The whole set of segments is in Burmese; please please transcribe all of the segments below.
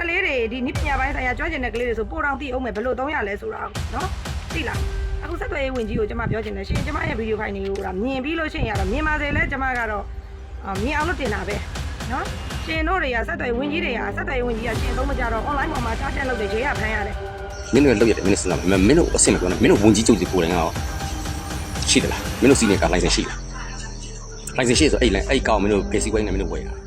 ကလေးတွေဒီနိပညာပိုင်းဆိုင်ရာကျွမ်းကျင်တဲ့ကလေးတွေဆိုပိုတောင်သိအောင်မယ်ဘယ်လိုသုံးရလဲဆိုတာကိုနော်သိလားအခုဆက်သွယ်ရေးဝင်ကြီးကိုကျွန်မပြောချင်တယ်ရှင်ကျွန်မရဲ့ဗီဒီယိုဖိုင်တွေကိုဒါမြင်ပြီးလို့ရှိရင်ရတော့မြင်ပါစေလဲကျွန်မကတော့အာမြင်အောင်လို့တင်တာပဲနော်ရှင်တို့တွေကဆက်သွယ်ရေးဝင်ကြီးတွေကဆက်သွယ်ရေးဝင်ကြီးကရှင်သုံးမကြတော့ online ပေါ်မှာချားချက်လုပ်တယ်ရေးရဖမ်းရတယ်မင်းတို့လောက်ရတယ်မင်းတို့စဉ်းစားမမင်းတို့အဆင်မပြောနဲ့မင်းတို့ဝင်ကြီးကျုပ်စီကိုယ်တိုင်ကရောရှိတယ်လားမင်းတို့စီးနေကလိုင်စင်ရှိလားလိုင်စင်ရှိဆိုအဲ့လိုင်းအဲ့ကောင်မင်းတို့ဖေးစီဝိုင်းနဲ့မင်းတို့ဝယ်တာ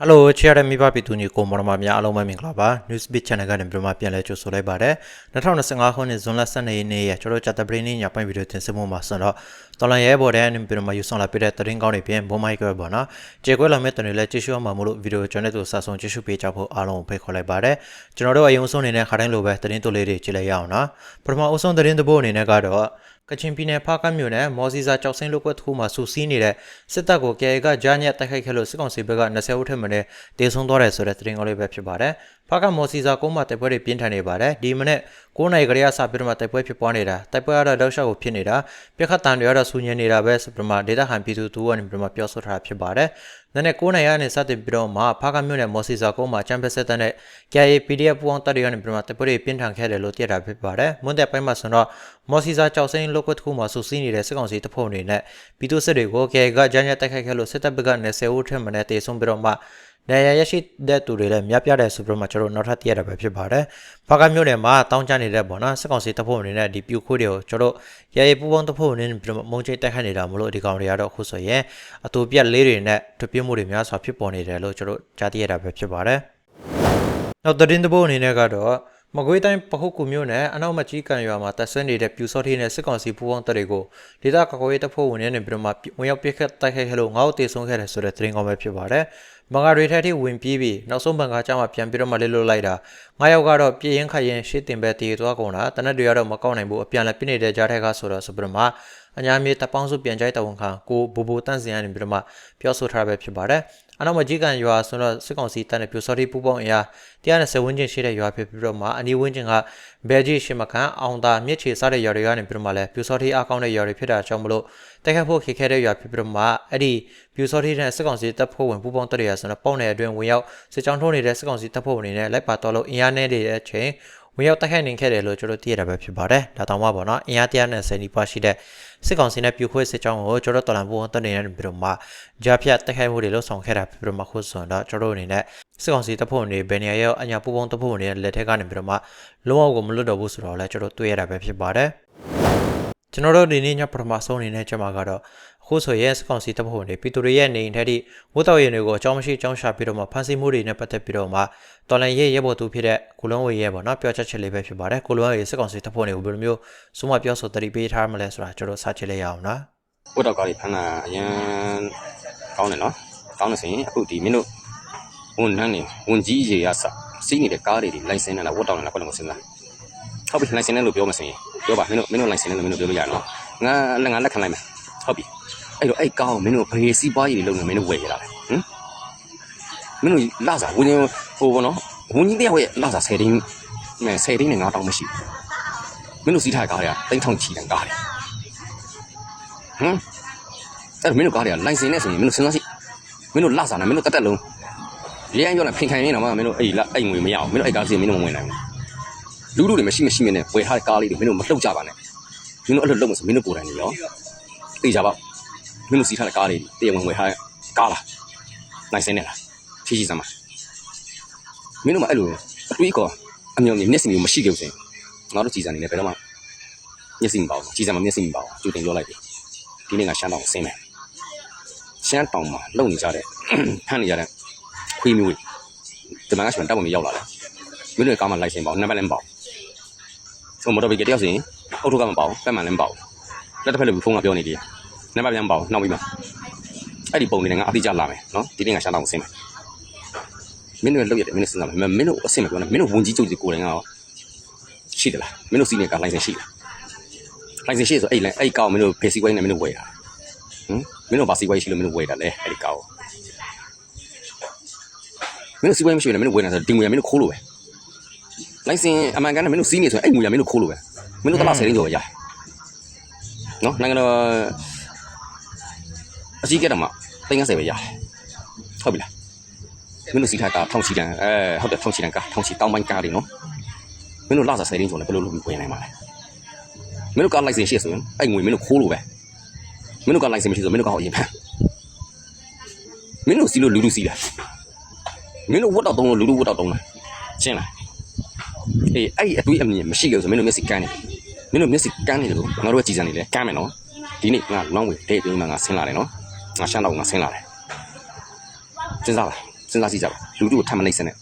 ဟယ်လိုချစ်ရတဲ့မိဘပြည်သူညီကိုမောင်နှမများအားလုံးပဲမင်္ဂလာပါ Newsbeat Channel ကနေပြန်မှပြန်လဲကြိုဆိုလိုက်ပါတယ်2025ခုနှစ်ဇွန်လ12ရက်နေ့ရကျွန်တော်တို့ဂျာတပရင်းနေ့ညပိုင်းဗီဒီယိုတင်ဆက်မှုမှာဆိုတော့တော်လန်ရဲဘော်တဲ့ပြန်မှယူဆောင်လာပြတဲ့သတင်းကောင်းတွေပြင်ဘုံမိုက်ကပဲပေါ့နော်ကြေကွဲလာမဲ့တန်တွေလည်းကြည့်ရှုအောင်မှာမို့လို့ဗီဒီယိုကျွန်တော်တို့စာဆုံးကြည့်ရှုပေးကြဖို့အားလုံးကိုဖိတ်ခေါ်လိုက်ပါတယ်ကျွန်တော်တို့အယုံဆုံးအနေနဲ့ခါတိုင်းလိုပဲသတင်းတိုလေးတွေကြည့်လိုက်ရအောင်နော်ပထမအဆုံးသတင်းတစ်ပုဒ်အနေနဲ့ကတော့ ကချင်ပြည်နယ်ဖားကတ်မြို့နယ်မော်စီစာကြောက်စင်းလုကွက်တစ်ခုမှာစူစီးနေတဲ့စစ်တပ်ကို KA ကကြားညက်တိုက်ခိုက်ခဲ့လို့စစ်ကောင်စီဘက်က20ဦးထက်မနည်းတေဆုံးသွားတယ်ဆိုတဲ့သတင်းကောင်းလေးပဲဖြစ်ပါတယ်။ ဖားကတ်မော်စီစာကုန်းမှာတိုက်ပွဲတွေပြင်းထန်နေပါတယ်။ဒီမနေ့9နိုင်ကလေးကစပြီးတော့မှတိုက်ပွဲဖြစ်ပွားနေတာတိုက်ပွဲကတော့တောက်လျှောက်ကိုဖြစ်နေတာပြခတ်တန်တွေကတော့ဆူညင်နေတာပဲဆိုပြီးတော့မှဒေတာဟန်ပြည်သူတူကနေပြီးတော့မှပြောဆိုထားတာဖြစ်ပါတယ်။နနေ့9နိုင်ရနေစတင်ပြီးတော့မှဖားကတ်မြို့နယ်မော်စီစာကုန်းမှာချမ်ပီယံစစ်တပ်နဲ့ KA PDF ပူးပေါင်းတပ်တွေကနေပြီးတော့မှတိုက်ပွဲတွေပြင်းထန်ခဲ့တယ်လို့သိရတာဖြစ်ပါတယ်။မွန်းတဲ့ပိုင်းမှာဆိုတော့မော်စီစာကြောက်စိမ်းလုကွက်တစ်ခုမှာစူစီးနေတဲ့စစ်ကောင်စီတပ်ဖွဲ့အနေနဲ့ပြည်သူစစ်တွေကို KA ကကြားညက်တိုက်ခိုက်ခဲ့လို့စစ်တပ်ဘက်က20ဦးထက်မနည်းတေဆုံးပြီးတော့မှ နေရရရှိတဲ့သူတွေလည်းများပြားတယ်ဆိုပြီးတော့မှကျွန်တော်နောက်ထပ်သိရတာပဲဖြစ်ပါတယ်။ဖာကမြို့နယ်မှာတောင်းကျနေတဲ့ပေါ့နော်စစ်ကောင်စီတပ်ဖွဲ့အနေနဲ့ဒီပြူခွေးတွေကိုကျွန်တော်ရရပူပေါင်းတပ်ဖွဲ့အနေနဲ့ပြီးတော့မုံချိတ်တိုက်ခိုက်နေတာမလို့ဒီကောင်တွေကတော့အခုဆိုရင်အတူပြက်လေးတွေနဲ့တပြင်းမှုတွေများစွာဖြစ်ပေါ်နေတယ်လို့ကျွန်တော်ကြားသိရတာပဲဖြစ်ပါတယ်။နောက်သတင်းတစ်ပုဒ်အနေနဲ့ကတော့မကွေးတိုင်းပခုတ်ကူမြို့နယ်အနောက်မကြီးကန်ရွာမှာတပ်ဆွဲနေတဲ့ပြူစောထီနဲ့စစ်ကောင်စီပူးပေါင်းတပ်တွေကိုဒေသကာကွယ်ရေးတပ်ဖွဲ့ဝင်တွေနဲ့ပြီးတော့မှဝင်ရောက်ပစ်ခတ်တိုက်ခိုက်ခဲ့လို့ငါ့ကိုတေဆုံးခဲ့တယ်ဆိုတဲ့သတင်းကောင်းပဲဖြစ်ပါတယ်။ မင်္ဂတွေထက်ထိဝင်ပြေးပြီးနောက်ဆုံးဘန်ကာကြောင့်မှပြန်ပြီးတော့မှလေးလွတ်လိုက်တာငါးယောက်ကတော့ပြည့်ရင်ခတ်ရင်ရှေ့တင်ပဲတည်သွားကုန်တာတနက်တွေကတော့မကောက်နိုင်ဘူးအပြန်လည်းပြနေတဲ့ကြားထက်ကဆိုတော့ဆိုပြီးတော့မှ အညာမြေတပ်ပေါင်းစုပြန်ကြိုက်တဝန်ခံကိုဘူဘူတန့်စင်ရနေပြီးတော့မှပြောဆိုထားပဲဖြစ်ပါတယ်။အနောက်မကြီးကန်ရွာဆိုတော့စစ်ကောင်စီတပ်နဲ့ပြူစော်တီပူပေါင်းအင်အား120ဝန်းကျင်ရှိတဲ့ရွာဖြစ်ပြီးတော့မှအနီးဝန်းကျင်ကဘဲကြီးရှိမကန်အောင်သာမြစ်ချေစားတဲ့ရွာတွေကနေပြီးတော့မှလည်းပြူစော်တီအကောင့်တဲ့ရွာတွေဖြစ်တာကြောင့်မလို့တိုက်ခတ်ဖို့ခေခဲ့တဲ့ရွာဖြစ်ပြီးတော့မှအဲ့ဒီပြူစော်တီနဲ့စစ်ကောင်စီတပ်ဖွဲ့ဝင်ပူပေါင်းတပ်တွေရဆိုတော့ပေါင်းနယ်အတွင်းဝင်ရောက်စစ်ကြောင်းထိုးနေတဲ့စစ်ကောင်စီတပ်ဖွဲ့ဝင်တွေနဲ့လိုက်ပါတော်လို့အင်အားနဲ့တဲ့အချိန်ဝင်ရောက်တိုက်ခိုက်နေခဲ့တယ်လို့ကျွန်တော်သိရတာပဲဖြစ်ပါတယ်။ဒါတောင်မှပေါ့နော်အင်အား120နီးပါးရှိတဲ့ စစ်ကောင်စီနဲ့ပြူခွေးစစ်ကြောင်းကိုကျွန်တော်တော်လန်ဘူးတက်နေတဲ့ပြီးတော့မှကြားဖြတ်တိုက်ခိုက်မှုတွေလှုပ်ဆောင်ခဲ့တာပြီးတော့မှခုဆိုတော့ကျွန်တော်အနေနဲ့စစ်ကောင်စီတပ်ဖွဲ့ဝင်တွေဘယ်နေရာရောက်အညာပူပေါင်းတပ်ဖွဲ့ဝင်တွေလက်ထက်ကနေပြီးတော့မှလုံးဝကိုမလွတ်တော့ဘူးဆိုတော့လည်းကျွန်တော်တွေ့ရတာပဲဖြစ်ပါတယ်။ကျွန်တော်တို့ဒီနေ့ညပထမဆုံးအနေနဲ့ကျွန်မကတော့အ ခုဆိုရင်စကောင်စီတပ်ဖွဲ့ဝင်တွေပြည်သူတွေရဲ့နေအိမ်ထက်ထိဝတ်တော်ရင်တွေကိုအကြောင်းမရှိအကြောင်းရှာပြီးတော့မှဖမ်းဆီးမှုတွေနဲ့ပတ်သက်ပြီးတော့မှတော်လန်ရဲ့ရဲဘော်သူဖြစ်တဲ့ကိုလုံးဝေရဲ့ပေါ့နော်ပြောချက်ချက်လေးပဲဖြစ်ပါတယ်ကိုလုံးဝေစကောင်စီတပ်ဖွဲ့တွေကိုဘယ်လိုမျိုးစုမပြောဆိုတတိပေးထားမလဲဆိုတာကျွန်တော်စချစ်လိုက်ရအောင်နော်ဝတ်တော့ကားတွေဖမ်းတာအရင်ကောင်းတယ်နော်ကောင်းတယ်ဆိုရင်အခုဒီမင်းတို့ဝန်ထမ်းနေဝန်ကြီးရေရစစီးနေတဲ့ကားတွေလိုင်စင်နဲ့လားဝတ်တော့လားကိုလည်းမစင်လားဟုတ်ပြီလိုင်စင်နဲ့လို့ပြောမစင်ရင်ပြောပါမင်းတို့မင်းတို့လိုင်စင်နဲ့လို့မင်းတို့ပြောလို့ရနော်ငါငါလက်ခံလိုက်မယ်ဟုတ်ပြီ အဲ့တော့အဲ့ကားကိုမင်းတို့ဘေးစီးပွားရေးတွေလုပ်နေမင်းတို့ဝယ်ရတာလေဟမ်မင်းတို့လာစားဝင်ဟိုဘောနော်ဝန်ကြီးတယောက်ရဲ့လာစား10တင်းမဲ10တင်းနဲ့9တောင်းမရှိဘူးမင်းတို့စီးထားကားတွေကတိတ်ထောင်ချီတန်ကားတွေဟမ်အဲ့မင်းတို့ကားတွေကလိုင်စင်နဲ့ဆိုရင်မင်းတို့စဉ်းစားကြည့်မင်းတို့လာစားနေမင်းတို့တက်တက်လုံးရဲအပြောနေဖင်ခံရင်းတော့မှမင်းတို့အဲ့အဲ့ငွေမရအောင်မင်းတို့အဲ့ကားစီမင်းတို့မဝင်နိုင်ဘူးလူလူတွေမရှိမရှိမင်းနဲ့ဝယ်ထားတဲ့ကားလေးတွေမင်းတို့မလှုပ်ကြပါနဲ့မင်းတို့အဲ့လိုလုပ်မှဆိုမင်းတို့ကိုယ်တိုင်နေရောသိကြပါ မင်းတို့စီးထားတဲ့ကားလေးတွေတရဝင်ဝယ်ထားတဲ့ကားလားနိုင်စင်နဲ့လားဖြည့်ကြည့်စမ်းပါမင်းတို့မအဲ့လိုအတွေးကောအမြောင်ကြီးမျက်စိမျိုးမရှိကြဘူးစင်ငါတို့ကြည်စံနေလဲဘယ်တော့မှမျက်စိမပေါဘူးကြည်စံမှာမျက်စိမပေါဘူးကျူတင်ပြောလိုက်ပြီဒီနေ့ကရှမ်းတောင်ဆင်းမယ်ရှမ်းတောင်မှာလုံနေကြတဲ့ဖမ်းနေကြတဲ့ခွေးမျိုးတွေဒီမှာကရှင်တပ်ဝင်ရောက်လာတယ်မင်းတို့ကားမှာလိုက်စင်ပေါနံပါတ်လည်းမပေါဟိုမော်တော်ဘိတ်တယောက်စီရင်အုတ်ထုကမပေါပတ်မှန်လည်းမပေါလက်တစ်ဖက်လည်းဖုန်းကပြောနေတယ် နံပါတ်လည်းမပေါနောက်ပြီးမှအဲ့ဒီပုံနေငါအတိအကျလာမယ်နော်ဒီနေ့ကရှမ်းတောင်ဆင်းမယ်မင်းတို့လောက်ရတယ်မင်းတို့စဉ်းစားမယ်မင်းတို့အဆင်မပြောနဲ့မင်းတို့ဝန်ကြီးချုပ်ကြီးကိုယ်တိုင်ကရောရှိတယ်လားမင်းတို့စီးနေကလိုင်စင်ရှိလားလိုင်စင်ရှိဆိုအဲ့လိုင်းအဲ့ကောင်မင်းတို့ဖေးစီဝိုင်းနဲ့မင်းတို့ဝယ်တာဟမ်မင်းတို့ဘာစီဝိုင်းရှိလို့မင်းတို့ဝယ်တာလဲအဲ့ဒီကောင်မင်းတို့စီဝိုင်းမရှိဘူးလေမင်းတို့ဝယ်နေတာဆိုဒီငွေကမင်းတို့ခိုးလို့ပဲလိုင်စင်အမှန်ကန်နဲ့မင်းတို့စီးနေဆိုရင်အဲ့ငွေကမင်းတို့ခိုးလို့ပဲမင်းတို့တလားဆယ်ရင်းကျော်ပဲရတယ်နော်နိုင်ငံတော် အကြီးကဲတော့မှ350ပဲရတယ်ဟုတ်ပြီလားမင်းတို့စီထားတာထောင်ချီတန်အဲဟုတ်တယ်ထောင်ချီတန်ကားထောင်ချီတောင်းပိုင်းကားတွေနော်မင်းတို့လာစားဆယ်ရင်းဆိုလည်းဘယ်လိုလုပ်ပြီးဝင်နိုင်မှာလဲမင်းတို့ကားလိုက်စင်ရှိဆိုရင်အဲ့ငွေမင်းတို့ခိုးလို့ပဲမင်းတို့ကားလိုက်စင်မရှိဆိုမင်းတို့ကားကိုအရင်ဖမ်းမင်းတို့စီလို့လူလူစီလားမင်းတို့ဝတ်တော့တုံးလို့လူလူဝတ်တော့တုံးလားရှင်းလားအေးအဲ့ဒီအတွေးအမြင်မရှိလို့ဆိုမင်းတို့မျက်စိကန်းနေမင်းတို့မျက်စိကန်းနေတယ်လို့ငါတို့ကကြည်စံနေလေကန်းမယ်နော်ဒီနေ့ငါလောင်းဝေဒိတ်ပြီးမှငါဆင်းလာတယ်နော် ငါရှမ်းတော့ငါဆင်းလာတယ်စဉ်းစားပါစဉ်းစားကြည့်ကြပါလူတို့ကိုထပ်မနှိမ့်စနဲ့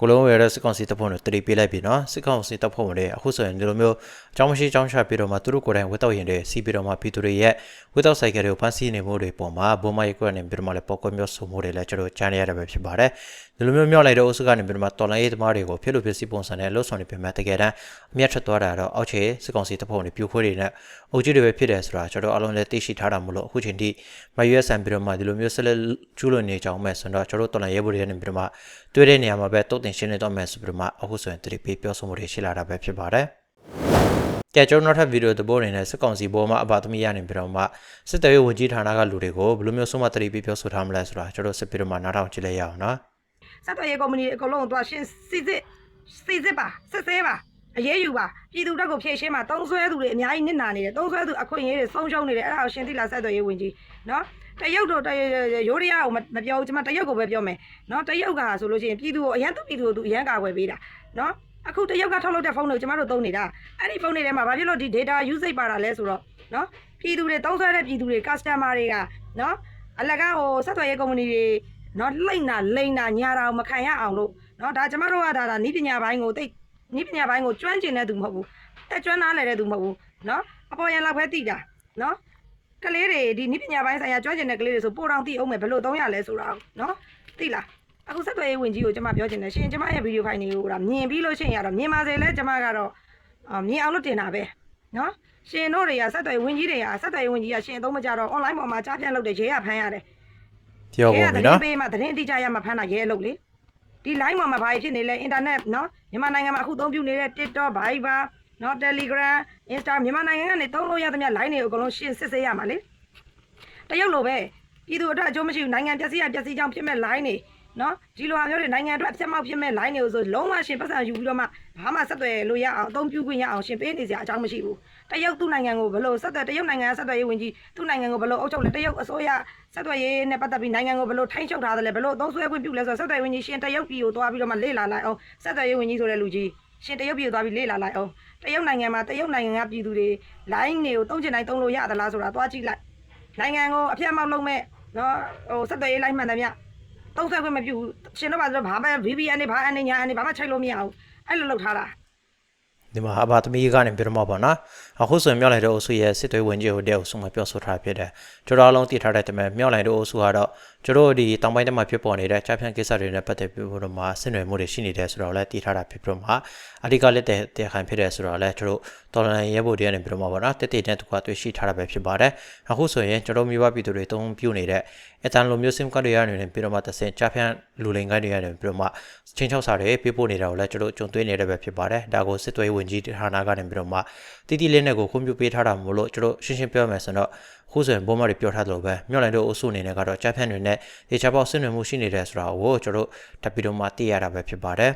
ကိုလုံးဝရတဲ့စစ်ကောင်စီတပ်ဖွဲ့တွေတတိပေးလိုက်ပြီနော်စစ်ကောင်စီတပ်ဖွဲ့တွေအခုဆိုရင်ဒီလိုမျိုးအကြောင်းမရှိအကြောင်းချပြီးတော့မှသူတို့ကိုယ်တိုင်ဝတ်တော့ရင်တွေစီးပြီးတော့မှပြည်သူတွေရဲ့ဝတ်တော့ဆိုင်ကတွေကိုဖမ်းဆီးနေမှုတွေပုံမှာဘုံမရက်ကွက်နေပြီးတော့မှလည်းပေါက်ကွက်မျိုးစုံမှုတွေလည်းကျွန်တော်ကြားနေရတာပဲဖြစ်ပါတယ် ဒီလိုမျိုးမြောက်လိုက်တဲ့အုပ်စုကနေပြီးတော့မှတော်လိုင်းရေးသမားတွေကိုဖြစ်လို့ဖြစ်စီပုံစံနဲ့လှုပ်ဆောင်နေပြင်မဲ့တကယ်တမ်းအမျက်ထွက်သွားတာတော့အောက်ခြေစစ်ကောင်စီတပ်ဖွဲ့တွေပြိုခွဲတွေနဲ့အုပ်ကြီးတွေပဲဖြစ်တယ်ဆိုတာကျွန်တော်အလုံးလည်းသိရှိထားတာမို့လို့အခုချိန်ထိမရွေးဆန်ပြီးတော့မှဒီလိုမျိုးဆက်လက်ကျူးလွန်နေကြအောင်မဲ့ဆိုတော့ကျွန်တော်တော်လိုင်းရေးဘော်တွေနေပြီးတော့မှတွေ့တဲ့နေရာမှာပဲတုတ်တင်ရှင်းနေတော့မယ်ဆိုပြီးတော့မှအခုဆိုရင်တတိပေးပြောဆိုမှုတွေရှိလာတာပဲဖြစ်ပါတယ်ကဲကျွန်တော်နောက်ထပ်ဗီဒီယိုသဘောနေနဲ့စစ်ကောင်စီဘောမှာအပါသမီးရနေပြီးတော့မှစစ်တပ်ရေးဝန်ကြီးဌာနကလူတွေကိုဘယ်လိုမျိုးဆုံးမတတိပေးပြောဆိုထားမလဲဆိုတာကျွန်တော်စစ်ပြီးတော့မှနားထောင်ကြည့်လိုက်ရအောင်နော် ဆက်သွယ်ရေးကုမ္ပဏီအကုန်လုံးကိုသွားရှင်းစစ်စစ်စစ်စစ်ပါစစ်ဆေးပါအရေးယူပါပြည်သူတက်ကိုဖြည့်ရှင်းပါတုံးဆွဲသူတွေအများကြီးနစ်နာနေတယ်တုံးဆွဲသူအခွင့်အရေးတွေဆုံးရှုံးနေတယ်အဲ့ဒါကိုရှင်းသိလားဆက်သွယ်ရေးဝန်ကြီးနော်တရုတ်တို့တရိုးရရအောင်မပြောဘူးကျွန်မတရုတ်ကိုပဲပြောမယ်နော်တရုတ်ကဆိုလို့ရှိရင်ပြည်သူကိုအရန်သူပြည်သူကိုသူအရန်ကာကွယ်ပေးတာနော်အခုတရုတ်ကထုတ်လုပ်တဲ့ဖုန်းတွေကိုကျွန်မတို့သုံးနေတာအဲ့ဒီဖုန်းတွေထဲမှာဘာဖြစ်လို့ဒီ data usage ပါတာလဲဆိုတော့နော်ပြည်သူတွေတုံးဆွဲတဲ့ပြည်သူတွေ customer တွေကနော်အလကဟိုဆက်သွယ်ရေးကုမ္ပဏီတွေ နော်လိမ့်တာလိမ့်တာညာတာကိုမခံရအောင်လို့နော်ဒါကျမတို့ကဒါဒါနီးပညာပိုင်းကိုတိတ်နီးပညာပိုင်းကိုကျွမ်းကျင်တဲ့သူမဟုတ်ဘူးတက်ကျွမ်းနားလည်တဲ့သူမဟုတ်ဘူးနော်အပေါ်ရန်လောက်ပဲသိတာနော်ကလေးတွေဒီနီးပညာပိုင်းဆိုင်ရာကျွမ်းကျင်တဲ့ကလေးတွေဆိုပို့တောင်သိအောင်မယ်ဘယ်လိုသုံးရလဲဆိုတာကိုနော်သိလားအခုဆက်သွယ်ရေးဝင်ကြီးကိုကျမပြောချင်တယ်ရှင်ကျမရဲ့ဗီဒီယိုဖိုင်တွေကိုဒါမြင်ပြီးလို့ရှိရင်ရတော့မြင်ပါစေလဲကျမကတော့အာမြင်အောင်လို့တင်တာပဲနော်ရှင်တို့တွေကဆက်သွယ်ရေးဝင်ကြီးတွေကဆက်သွယ်ရေးဝင်ကြီးကရှင်အသုံးမကြတော့ online ပေါ်မှာကြားပြန်လုပ်တယ်ရဲရဖမ်းရတယ် ပြောကုန်ပြီနော်ပေးမှသတင်းအတိအကျရမှဖမ်းတာရဲအလုပ်လေဒီ line မှာမှာဘာဖြစ်နေလဲ internet နော်မြန်မာနိုင်ငံမှာအခုသုံးပြုနေတဲ့ TikTok Viber နော် Telegram Insta မြန်မာနိုင်ငံကနေသုံးလို့ရသမျှ line တွေကိုအကုန်လုံးရှင်းစစ်ဆေးရမှာလေတရုတ်လိုပဲပြည်သူအတွက်အကျိုးမရှိဘူးနိုင်ငံပျက်စီးရပျက်စီးကြောင်းဖြစ်မဲ့ line တွေ နော်ဒီလိုဟာမျိုးတွေနိုင်ငံအတွက်အပြတ်မောက်ဖြစ်မဲ့ line တွေကိုဆိုလုံးဝရှင်ပတ်စံယူပြီးတော့မှဘာမှဆက်သွယ်လို့ရအောင်အသုံးပြုခွင့်ရအောင်ရှင်ပေးနေစရာအကြောင်းမရှိဘူးတရုတ်သူ့နိုင်ငံကိုဘယ်လိုဆက်သွယ်တရုတ်နိုင်ငံကဆက်သွယ်ရေးဝင်ကြီးသူ့နိုင်ငံကိုဘယ်လိုအုပ်ချုပ်လဲတရုတ်အစိုးရဆက်သွယ်ရေးနဲ့ပတ်သက်ပြီးနိုင်ငံကိုဘယ်လိုထိန်းချုပ်ထားသလဲဘယ်လိုအသုံးဆွဲခွင့်ပြုလဲဆိုတော့ဆက်သွယ်ရေးဝင်ကြီးရှင်တရုတ်ပြည်ကိုသွားပြီးတော့မှလေ့လာလိုက်အောင်ဆက်သွယ်ရေးဝင်ကြီးဆိုတဲ့လူကြီးရှင်တရုတ်ပြည်ကိုသွားပြီးလေ့လာလိုက်အောင်တရုတ်နိုင်ငံမှာတရုတ်နိုင်ငံကပြည်သူတွေ line တွေကိုတုံးချင်တိုင်းတုံးလို့ရသလားဆိုတာသွားကြည့်လိုက်နိုင်ငံကိုအပြတ်မောက်လုပ်မဲ့နော်ဟိုဆက်သွယ်ရေး line မှန်တယ်မြ တုံးဆွဲခွင့်မပြုဘူးရှင်တို့ပါဆိုတော့ဘာမှ VPN နဲ့ဘာအနေညာအနေဘာမှချိန်လို့မရဘူးအဲ့လိုလုပ်ထားတာဒီမှာအဘသမီးကနေပြီးတော့မှပေါ့နော်အခုဆိုရင်မြောက်လိုက်တဲ့အုပ်စုရဲ့စစ်သွေးဝင်ကြီးကိုတည်းအုပ်စုမှာပြောဆိုထားဖြစ်တယ်ကျွန်တော်အလုံးသိထားတဲ့တမဲ့မြောက်လိုက်တဲ့အုပ်စုကတော့ကျွန်တော်ဒီတောင်ပိုင်းတက်မှာဖြစ်ပေါ်နေတဲ့ချားဖြန့်ကိစ္စတွေနဲ့ပတ်သက်ပြီးတော့မှဆင်နွယ်မှုတွေရှိနေတယ်ဆိုတော့လည်းသိထားတာဖြစ်ပြီးတော့မှအဓိကလက်တဲ့တဲ့ခိုင်ဖြစ်တယ်ဆိုတော့လည်းကျွန်တော် တော်လန်ရဲဘော်တွေကနေပြီးတော့မှပေါ့နော်တက်တက်တဲ့သူကတွေ့ရှိထားတာပဲဖြစ်ပါတယ်အခုဆိုရင်ကျွန်တော်မျိုးပပြည်သူတွေတုံးပြုတ်နေတဲ့အတန်လိုမျိုး sim card တွေရနေပြီးတော့မှတဆင်ချားဖြန့်လူလိန်ကိုင်းတွေရနေပြီးတော့မှချင်းချောက်စာတွေပေးပို့နေတာကိုလည်းကျွန်တော်ကြုံတွေ့နေရတဲ့ပဲဖြစ်ပါတယ်ဒါကိုစစ်သွေးဝင်ကြီးဌာနကနေပြီးတော့မှတီတီလေးနဲ့ကိုခွင့်ပြုပေးထားတာမို့လို့ကျွန်တော်ရှင်းရှင်းပြောမယ်ဆိုတော့ခုဆိုရင်ဘုံမတွေပြောထားသလိုပဲမြော့လိုင်းတို့အုပ်စုအနေနဲ့ကတော့ကြားဖြန့်တွေနဲ့ဒေချာပေါက်ဆင်းနွယ်မှုရှိနေတယ်ဆိုတာကိုကျွန်တော်တပီတော့မှသိရတာပဲဖြစ်ပါတယ်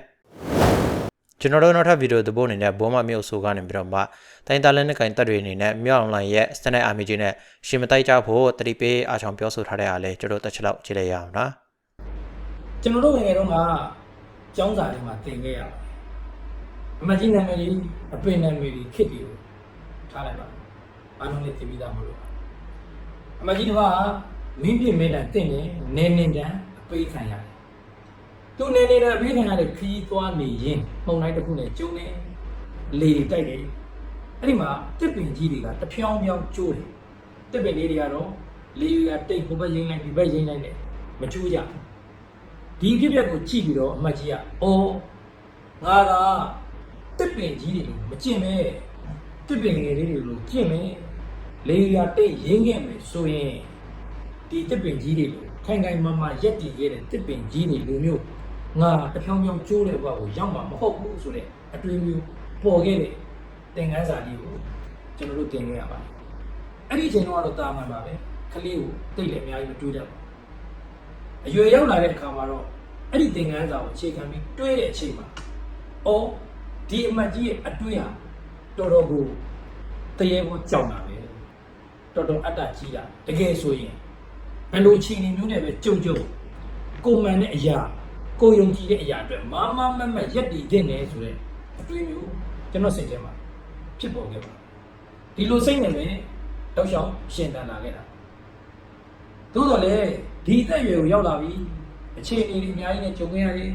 ကျွန်တော်တို့နောက်ထပ်ဗီဒီယိုသဘောအနေနဲ့ဘောမမြို့ဆိုကနေပြီးတော့မှတိုင်းသားလက်နက်ကင်တပ်တွေအနေနဲ့မြောက်အွန်လိုင်းရဲ့ Standard Army ကြီးနဲ့ရှင်မတိုက်ကြဖို့တတိပေးအားချောင်ပြောဆိုထားတဲ့အားလဲကျွန်တော်တက်ချက်လောက်ကြည့်လိုက်ရအောင်နော်ကျွန်တော်တို့ငယ်ငယ်တုန်းကကျောင်းစာတွေမှာသင်ခဲ့ရပါတယ်အမကြီးနာမည်ကြီးအပင်နာမည်ကြီးခစ်တွေကိုထားလိုက်ပါအားလုံးလည်းသင်ပြီးသားမလို့ပါအမကြီးကမင်းပြင်းမဲတန်တင့်နေနေနေတန်အပိတ်ခံရတယ် သူနေနေတန်အပိတ်ခံရတဲ့ခီးသွားနေရင်ပုံတိုင်းတစ်ခုနဲ့ကျုံနေလေတွေတိုက်တယ်အဲ့ဒီမှာတစ်ပင်ကြီးတွေကတဖြောင်းဖြောင်းကျိုးတယ်တစ်ပင်လေးတွေကတော့လေတွေကတိတ်ဟိုဘက်ရင်းလိုက်ဒီဘက်ရင်းလိုက်နဲ့မကျိုးကြဘူးဒီအဖြစ်အပျက်ကိုကြည့်ပြီးတော့အမတ်ကြီးကအော်ငါကတစ်ပင်ကြီးတွေမကျင့်မဲတစ်ပင်ငယ်လေးတွေလိုကျင့်မဲလေရတိတ်ရင်းခဲ့မယ်ဆိုရင်ဒီတစ်ပင်ကြီးတွေလိုခိုင်ခိုင်မာမာရက်တည်ခဲ့တဲ့တစ်ပင်ကြီးတွေလိုမျိုး ငါတဖြောင်းဖြောင်းကျိုးတဲ့ဘက်ကိုရောက်မှာမဟုတ်ဘူးဆိုတဲ့အတွေးမျိုးပေါ်ခဲ့တဲ့သင်ခန်းစာလေးကိုကျွန်တော်တို့သင်ခဲ့ရပါတယ်အဲ့ဒီအချိန်တော့တာမှန်ပါပဲကလေးကိုတိတ်လည်းအများကြီးမတွေးတတ်ဘူးအရွယ်ရောက်လာတဲ့အခါမှာတော့အဲ့ဒီသင်ခန်းစာကိုအခြေခံပြီးတွေးတဲ့အချိန်မှာအော်ဒီအမတ်ကြီးရဲ့အတွေးဟာတော်တော်ကိုတရေကိုကြောက်တာပဲတော်တော်အတ္တကြီးတာတကယ်ဆိုရင်ဘယ်လိုအချိန်မျိုးနဲ့ပဲကြုံကြုံကိုမှန်တဲ့အရာ ကိုယုံကြည်တဲ့အရာအတွက်မမမမရက်တည်တဲ့နေဆိုတဲ့အတွေးမျိုးကျွန်တော်စိတ်ထဲမှာဖြစ်ပေါ်ခဲ့ပါဒီလိုစိတ်နဲ့ပဲတောက်လျှောက်ရှင်တန်လာခဲ့တာသို့တော်လည်းဒီအသက်အရွယ်ကိုရောက်လာပြီအခြေအနေတွေအများကြီးနဲ့ကြုံခဲ့ရတယ်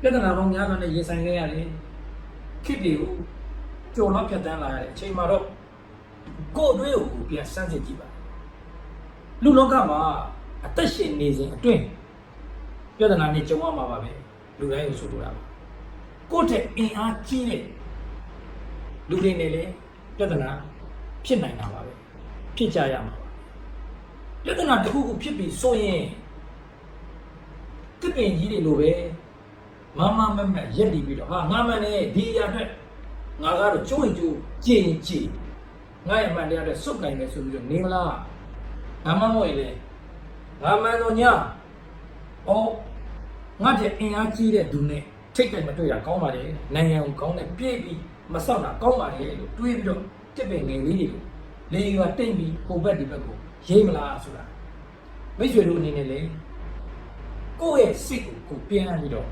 ပြဿနာပေါင်းများစွာနဲ့ရင်ဆိုင်ခဲ့ရတယ်ခစ်တွေကိုကြော်လောက်ဖြတ်တန်းလာရတဲ့အချိန်မှာတော့ကိုယ်အတွေးကိုပြန်စမ်းစစ်ကြည့်ပါလူလောကမှာအသက်ရှင်နေစဉ်အတွင်း ပြဿနာတွေကြုံရမှာပါပဲလူတိုင်းကိုဆိုလိုတာပါကိုယ့်တဲ့အင်အားကြီးတဲ့လူတွေနဲ့လည်းပြဿနာဖြစ်နိုင်တာပါပဲဖြစ်ကြရမှာပါပြဿနာတစ်ခုခုဖြစ်ပြီးဆိုရင်တစ်ပင်ကြီးတွေလိုပဲမမမမရက်တည်ပြီးတော့ဟာငါမှန်တယ်ဒီအရာအတွက်ငါကတော့ကျိုးရင်ကျိုးကြည်ရင်ကြည်ငါရဲ့အမှန်တရားအတွက်စုပ်ကင်မယ်ဆိုပြီးတော့နေမလားငါမမဟုတ်ရင်လေငါမှန်တော့ညာ အော်ငါတဲ့အင်အားကြီးတဲ့သူနဲ့ထိတ်တယ်မတွေ့တာကောင်းပါလေနိုင်ငံကိုကောင်းတဲ့ပြည့်ပြီးမဆောက်တာကောင်းပါလေလို့တွေးပြီးတော့တစ်ပင်ငယ်လေးတွေကိုလေရွာတိတ်ပြီးဟိုဘက်ဒီဘက်ကိုရိမလားဆိုတာမိတ်ဆွေတို့အနေနဲ့လေကိုယ့်ရဲ့စိတ်ကိုကိုပြန်ပြီးတော့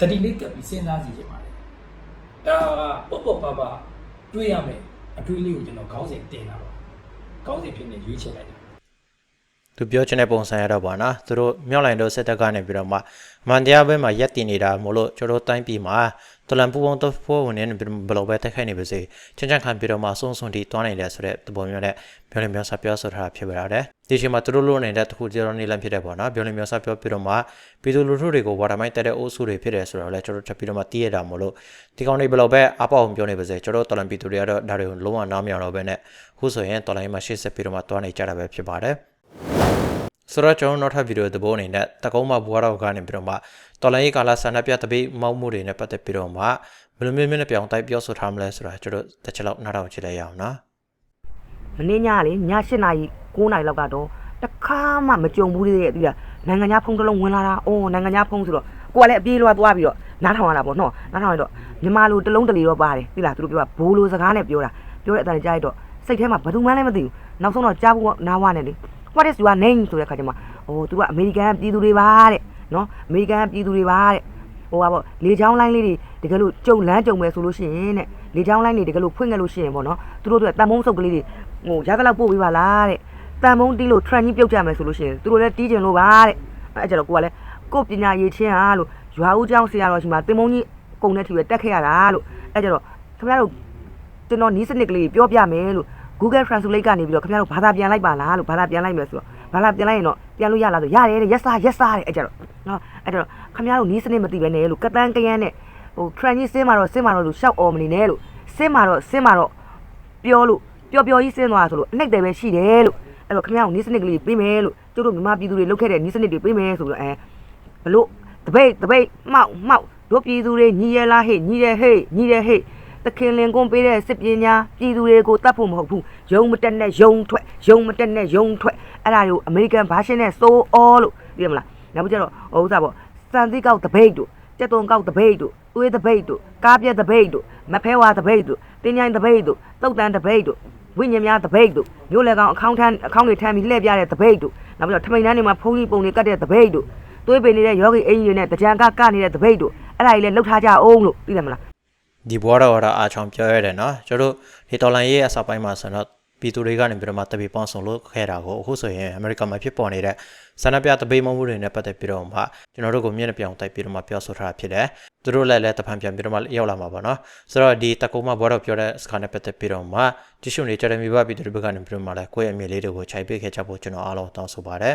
တတိလေးကပ်ပြီးစဉ်းစားစီခြင်းပါလေဒါကပေါ့ပေါ့ပါပါတွေးရမယ်အတွေးလေးကိုကျွန်တော်ခေါင်းစဉ်တင်တာပါခေါင်းစဉ်ဖြစ်နေရွေးချယ်လိုက်တာ သူပြောချင်တဲ့ပုံစံရတော့ပါနော်သူတို့မြောက်လိုင်တို့စစ်တပ်ကနေပြီးတော့မှမန်တရားဘက်မှာရက်တည်နေတာမို့လို့ကျွန်တော်တိုင်းပြည်မှာတလန်ပူပေါင်းတော့ဖို့ဝင်နေဘယ်လိုပဲတက်ခိုက်နေပါစေချမ်းချမ်းခံပြီးတော့မှစုံစုံတီတွားနေတယ်ဆိုတဲ့သဘောမျိုးနဲ့ပြောနေမျိုးစပြောဆိုထားတာဖြစ်ပါတော့တယ်ဒီချိန်မှာသူတို့လိုနေတဲ့တခုကြောနေလမ်းဖြစ်တယ်ပေါ့နော်ပြောနေမျိုးစပြောပြီးတော့မှပြည်သူလူထုတွေကိုဝါဒမိုင်းတက်တဲ့အုပ်စုတွေဖြစ်တယ်ဆိုတော့လည်းကျွန်တော်ထပ်ပြီးတော့မှတီးရတာမို့လို့ဒီကောင်တွေဘယ်လိုပဲအပေါအောင်ပြောနေပါစေကျွန်တော်တလန်ပြည်သူတွေကတော့ဒါတွေကိုလုံးဝနားမရတော့ဘဲနဲ့ခုဆိုရင်တော်လိုင်းမှာရှေ့ဆက်ပြီးတော့မှတွားနေကြတာပဲဖြစ်ပါတယ် ဆိုတော့ကျွန်တော်နောက်ထပ်ဗီဒီယိုသဘောအနေနဲ့တကုံးမဘွားတော့ကနေပြီးတော့မှတော်လိုင်းရေးကာလာဆန္ဒပြတပိမောက်မှုတွေနဲ့ပတ်သက်ပြီးတော့မှဘယ်လိုမျိုးမျိုးနဲ့ပြောင်းတိုက်ပြောဆိုထားမလဲဆိုတာကျွန်တော်တစ်ချက်လောက်နားထောင်ကြည့်လိုက်ရအောင်နော်မနေ့ညလေည8နာရီ9နာရီလောက်ကတော့တခါမှမကြုံဘူးသေးရဲ့သူကနိုင်ငံခြားဖုန်းတစ်လုံးဝင်လာတာအိုးနိုင်ငံခြားဖုန်းဆိုတော့ကိုကလည်းအပြေးလွှားသွားပြီးတော့နားထောင်ရတာပေါ့နော်နားထောင်ရတော့မြန်မာလိုတစ်လုံးတစ်လေတော့ပါတယ်သိလားသူတို့ပြောတာဘိုးလိုစကားနဲ့ပြောတာပြောတဲ့အတိုင်းကြားရတော့စိတ်ထဲမှာဘယ်သူမှလည်းမသိဘူးနောက်ဆုံးတော့ကြားဖို့နားဝနဲ့လေ what is your name ဆိုတဲ့ခါကျမှဟိုသူကအမေရိကန်ပြည်သူတွေပါတဲ့နော်အမေရိကန်ပြည်သူတွေပါတဲ့ဟိုပါပေါ့လေချောင်းလိုင်းလေးတွေတကယ်လို့ကြုံလန်းကြုံမယ်ဆိုလို့ရှိရင်တဲ့လေချောင်းလိုင်းတွေတကယ်လို့ဖွင့်ခဲ့လို့ရှိရင်ပေါ့နော်သူတို့တို့ကတန်မုံစုပ်ကလေးတွေဟိုရသလောက်ပို့ပေးပါလားတဲ့တန်မုံတီးလို့ train ကြီးပြုတ်ကြမယ်ဆိုလို့ရှိရင်သူတို့လည်းတီးကျင်လို့ပါတဲ့အဲ့ကြတော့ကိုကလည်းကိုပညာရည်ချင်းဟာလို့ရွာဦးကျောင်းဆရာတော်ရှင်မှာတင်မုံကြီးကုံနဲ့ထီပဲတက်ခဲ့ရတာလို့အဲ့ကြတော့ခင်ဗျားတို့ကျွန်တော်နီးစနစ်ကလေးပြောပြမယ်လို့ Google Translate ကနေပြီးတော့ခင်ဗျားတို့ဘာသာပြန်လိုက်ပါလားလို့ဘာသာပြန်လိုက်မယ်ဆိုတော့ဘာသာပြန်လိုက်ရင်တော့ပြန်လို့ရလားဆိုရတယ်တဲ့ yes sir yes sir တဲ့အဲ့ကြတော့နော်အဲ့တော့ခင်ဗျားတို့နီးစနစ်မသိပဲနဲ့လို့ကတန်းကရမ်းနဲ့ဟို train ကြီးစင်းမှာတော့စင်းမှာတော့လို့ရှောက်အော်မနေနဲ့လို့စင်းမှာတော့စင်းမှာတော့ပြောလို့ပျော်ပျော်ကြီးစင်းသွားဆိုလို့အနှိမ့်တယ်ပဲရှိတယ်လို့အဲ့တော့ခင်ဗျားတို့နီးစနစ်ကလေးပေးမယ်လို့ကျတို့မြန်မာပြည်သူတွေလုပ်ခဲ့တဲ့နီးစနစ်တွေပေးမယ်ဆိုပြီးတော့အဲဘလို့တပိတ်တပိတ်မှောက်မှောက်တို့ပြည်သူတွေညီရလားဟေ့ညီရဟေ့ညီရဟေ့ တခင်လင်ကွန်းပေးတဲ့စစ်ပညာပြည်သူတွေကိုတတ်ဖို့မဟုတ်ဘူးယုံမတက်နဲ့ယုံထွက်ယုံမတက်နဲ့ယုံထွက်အဲ့ဒါတွေကိုအမေရိကန်ဘာရှင်းနဲ့ so all လို့သိရမလားနောက်ပြီးကျတော့ဟိုဥစ္စာပေါ့စံသီးကောက်တပိတ်တို့ကြက်သွန်ကောက်တပိတ်တို့သွေးတပိတ်တို့ကားပြက်တပိတ်တို့မဖဲဝါတပိတ်တို့တင်းញိုင်းတပိတ်တို့တုတ်တန်တပိတ်တို့ဝိညာဉ်များတပိတ်တို့မြို့လေကောင်အကောင့်ထမ်းအကောင့်တွေထမ်းပြီးလှည့်ပြတဲ့တပိတ်တို့နောက်ပြီးတော့ထမိန်တန်းတွေမှာဖုန်းကြီးပုံတွေကတ်တဲ့တပိတ်တို့သွေးပင်နေတဲ့ယောဂီအင်ကြီးတွေနဲ့တကြံကကနေတဲ့တပိတ်တို့အဲ့ဒါကြီးလည်းလှုပ်ထားကြအောင်လို့သိတယ်မလား ဒီဘွားတော်ကတော့အားချောင်ပြောရတယ်နော်ကျွန်တော်တို့ဒီတော်လိုင်းရေးအစပိုင်းမှာဆိုတော့ပြည်သူတွေကနေပြီးတော့မှတပိပေါင်းဆောင်လို့ခဲ့တာကိုအခုဆိုရင်အမေရိကန်မှာဖြစ်ပေါ်နေတဲ့ဆန္ဒပြတပိမုံမှုတွေနဲ့ပတ်သက်ပြီးတော့မှကျွန်တော်တို့ကိုမျက်နှာပြောင်တိုက်ပြီးတော့မှပြောဆိုထားတာဖြစ်တယ်သူတို့လည်းလည်းတဖန်ပြန်ပြီးတော့မှရောက်လာမှာပေါ့နော်ဆိုတော့ဒီတကုံးမဘွားတော်ပြောတဲ့စကားနဲ့ပတ်သက်ပြီးတော့မှတ िश ုံနေကြတဲ့မိဘပြည်သူတွေဘက်ကနေပြီးတော့မှလည်းကိုယ့်ရဲ့အမြင်လေးတွေကိုခြိုက်ပေးခဲ့ကြဖို့ကျွန်တော်အားလုံးတောင်းဆိုပါတယ်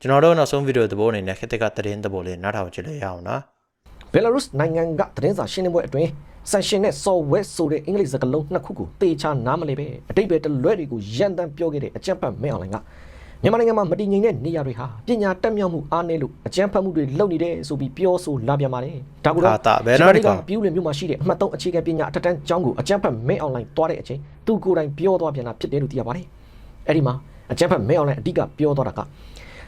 ကျွန်တော်တို့နောက်ဆုံးဗီဒီယိုသဘောအနေနဲ့ခေတ်သစ်ကသတင်းသဘောလေးနားထောင်ကြည့်လိုက်ရအောင်နော် ဘယ်လာရုစ်နိုင်ငံကသတင်းစာရှင်းလင်းပွဲအတွင်းဆန်ရှင်နဲ့ software ဆိုတဲ့အင်္ဂလိပ်စကားလုံးနှစ်ခုကိုတေချာနားမလည်ပဲအတိတ်ပဲတလွဲတွေကိုရန်တမ်းပြောခဲ့တဲ့အကြံဖတ်မဲအွန်လိုင်းကမြန်မာနိုင်ငံမှာမတည်ငြိမ်တဲ့နေရာတွေဟာပညာတက်မြောက်မှုအားနည်းလို့အကြံဖတ်မှုတွေလုပ်နေတယ်ဆိုပြီးပြောဆိုလာပြန်ပါတယ်ဒါကိုတော့ဟာတာဘယ်တော့ဒီကောင်ပြည်ဦးလင်မြို့မှာရှိတဲ့အမှတ်3အခြေခံပညာအထက်တန်းကျောင်းကိုအကြံဖတ်မဲအွန်လိုင်းတွားတဲ့အချိန်သူကိုယ်တိုင်ပြောသွားပြန်တာဖြစ်တယ်လို့သိရပါတယ်အဲ့ဒီမှာအကြမ်းဖက်မဲအောင်လိုင်းအဓိကပြောတော့တာက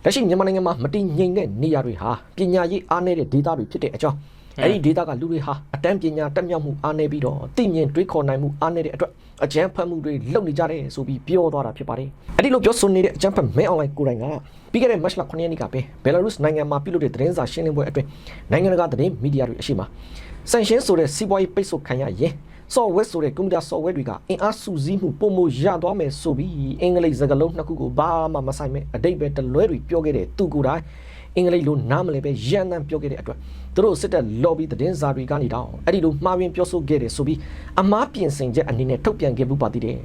လက်ရှိမြန်မာနိုင်ငံမှာမတည်ငြိမ်တဲ့နေရာတွေဟာပညာရေးအားနည်းတဲ့ဒေသတွေဖြစ်တဲ့အကြောင်းအဲ့ဒီဒေသကလူတွေဟာအတန်းပညာတက်မြောက်မှုအားနည်းပြီးတော့သိမြင်တွေးခေါ်နိုင်မှုအားနည်းတဲ့အတွက်အကြမ်းဖက်မှုတွေလုပ်နေကြတယ်ဆိုပြီးပြောသွားတာဖြစ်ပါတယ်အဲ့ဒီလိုပြောဆိုနေတဲ့အကြမ်းဖက်မဲအောင်လိုင်းကိုယ်တိုင်ကပြီးခဲ့တဲ့မတ်လ9ရက်နေ့ကပဲဘယ်လာရုစ်နိုင်ငံမှာပြုလုပ်တဲ့သတင်းစာရှင်းလင်းပွဲအတွင်းနိုင်ငံတကာသတင်းမီဒီယာတွေအရှိမဆန်ရှင်းဆိုတဲ့စီးပွားရေးပိတ်ဆို့ခံရရင် software ဆိုတဲ့ကွန်ပျူတာ software တွေကအင်အားစုစည်းမှုပုံမရသွားမယ်ဆိုပြီးအင်္ဂလိပ်စကားလုံးနှစ်ခုကိုဘာမှမဆိုင်မဲ့အတိတ်ပဲတလွဲတွေပြောခဲ့တဲ့သူကိုယ်တိုင်အင်္ဂလိပ်လိုနားမလည်ပဲရန်တမ်းပြောခဲ့တဲ့အတွက်သူတို့စစ်တပ် lobby သတင်းစာတွေကနေတောင်းအဲ့ဒီလိုမှားယွင်းပြောဆိုခဲ့တယ်ဆိုပြီးအမားပြင်ဆင်ချက်အနေနဲ့ထုတ်ပြန်ခဲ့မှုပါသေးတယ်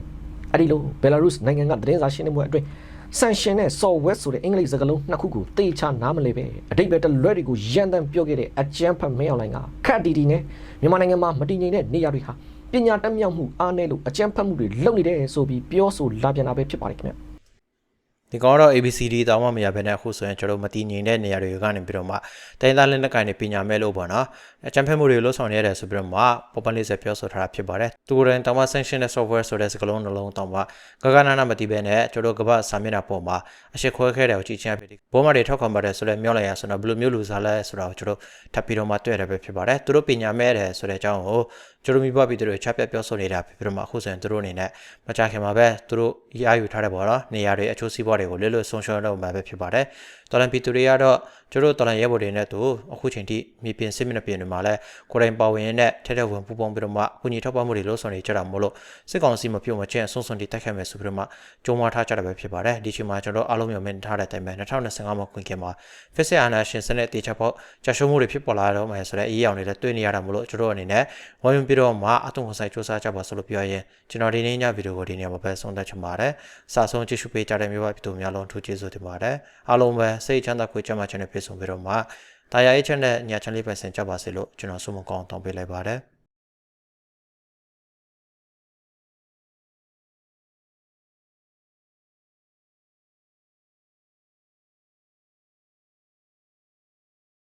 အဲ့ဒီလိုဘယ်လာရုစ်နိုင်ငံကသတင်းစာရှင်းလင်းပွဲအတွင်းဆန်ရှင်နဲ့ software ဆိုတဲ့အင်္ဂလိပ်စကားလုံးနှစ်ခုကိုတေချာနားမလည်ပဲအတိတ်ပဲတလွဲတွေကိုရန်တမ်းပြောခဲ့တဲ့အကြမ်းဖက်မင်းအွန်လိုင်းကခက်တီတီနဲ့မြန်မာနိုင်ငံမှာမတည်ငြိမ်တဲ့နေရာတွေဟာ ပညာတတ်မြောက်မှုအားနည်းလို့အကြမ်းဖက်မှုတွေလုပ်နေတယ်ဆိုပြီးပြောဆိုလာပြန်တာပဲဖြစ်ပါတယ်ခင်ဗျဒီကောင်ကတော့ ABCD တောင်းမှမရဘဲနဲ့အခုဆိုရင်ကျွန်တော်တို့မတည်ငြိမ်တဲ့နေရာတွေကနေပြီးတော့မှတိုင်းသားလက်နက်ကိုင်တွေပညာမဲ့လို့ပေါ့နော်အချမ်းဖက်မှုတွေလှုပ်ဆောင်နေရတယ်ဆိုပြီးတော့မှပေါ်ပန်လေးဆက်ပြောဆိုထားတာဖြစ်ပါတယ်သူကိုယ်တိုင်တောင်းမှ sanction တဲ့ software ဆိုတဲ့စကားလုံးနှလုံးတောင်းမှဂဂနာနာမတည်ဘဲနဲ့ကျွန်တော်ကမ္ဘာစာမျက်နှာပေါ်မှာအရှိခွဲခဲ့တယ်ကိုကြည့်ချင်းဖြစ်ဒီဘောမတွေထောက်ခံပါတယ်ဆိုတော့မျောလိုက်ရဆိုတော့ဘယ်လိုမျိုးလူစားလဲဆိုတော့ကျွန်တော်ထပ်ပြီးတော့မှတွေ့ရတယ်ပဲဖြစ်ပါတယ်သူတို့ပညာမဲ့တယ်ဆိုတဲ့အကြောင်းကို ကျွန်တော်မိဘပြည်သူတွေချပြပြောဆိုနေတာဖြစ်ပြီးတော့မှအခုဆိုရင်သူတို့အနေနဲ့မကြခင်မှာပဲသူတို့ရယူထားတဲ့ပေါ့နော်နေရာတွေအချိုးစီးပွားတွေကိုလွတ်လွတ်ဆုံးရှုံးတော့မှာပဲဖြစ်ပါတယ် တော်လန်ပြည်သူတွေကတော့ကျွန်တော်တော်လန်ရဲဘော်တွေနဲ့သူအခုချိန်ထိမြေပြင်စစ်မျက်နှာပြင်တွေမှာလည်းကိုယ်တိုင်ပါဝင်ရတဲ့ထဲထဲဝင်ပူပေါင်းပြီးတော့မှအခုညီထောက်ပံ့မှုတွေလို့ဆိုနေကြတာမို့လို့စစ်ကောင်စီမပြုတ်မချင်းအဆုံးစွန်တီတက်ခဲ့မယ်ဆိုပြီးတော့မှကြုံမထားကြတာပဲဖြစ်ပါတယ်ဒီချိန်မှာကျွန်တော်အားလုံးမျိုးမင်းထားတဲ့အတိုင်းပဲ2025မှာခွင့်ခင်မှာဖက်စစ်အာဏာရှင်စနစ်တေချဖို့ကြာရှုံးမှုတွေဖြစ်ပေါ်လာတော့မယ်ဆိုတဲ့အရေးအယောင်တွေလည်းတွေ့နေရတာမို့လို့ကျွန်တော်အနေနဲ့ဝိုင်းဝန်းပြီးတော့မှအထုံးဆိုင်စူးစမ်းကြပါဆိုလို့ပြောရင်ကျွန်တော်ဒီနေ့ညဗီဒီယိုကိုဒီနေ့မှာပဲဆုံးသက်ချင်ပါတယ်စာဆုံးကြည့်ရှုပေးကြတဲ့မျိုးပါပြည်သူများလုံးထူးကျေးဇူးတင်ပါတယ်အားလုံးပဲစိတ်ချမ်းသာကိုကြမ်းမှချင်တဲ့ပြေဆုံးပြီးတော့မှတာယာရေးချက်နဲ့ညာချမ်းလေးပဲဆင်ကြပါစေလို့ကျွန်တော်ဆုမကောင်းတောင်းပေးလိုက်ပါတယ်